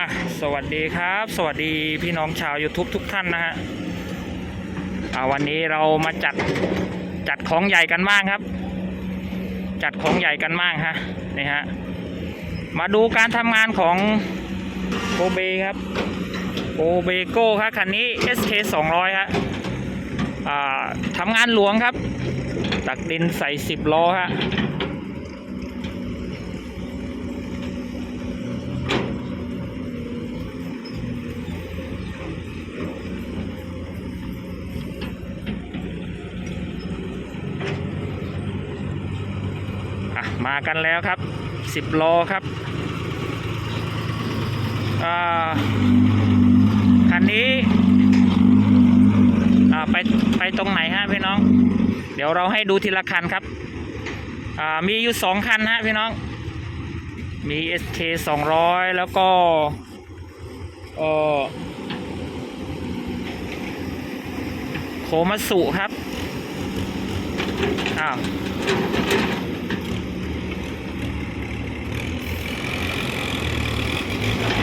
อะสวัสดีครับ สวัสดีพี่น้องชาว YouTube ทุกท่านนะฮะอ่าวันนี้เรามาจัดจัดของใหญ่กันมากครับ จัดของใหญ่กันมากฮะนี่ฮะมาดูการทำงานของโกเบครับโกเบโก้ครับคันนี้ SK 200ฮะอ่าทำงานหลวงครับ ตักดินใส่ 10ล้อฮะ อะมากันแล้วครับสิบโลครับคันนี้ไปไปตรงไหนฮะพี่น้อง เดี๋ยวเราให้ดูทีละคันครับมีอยู่สองคันฮะพี่น้อง มี SK 200 แล้วก็โคมาสุครับอ้าว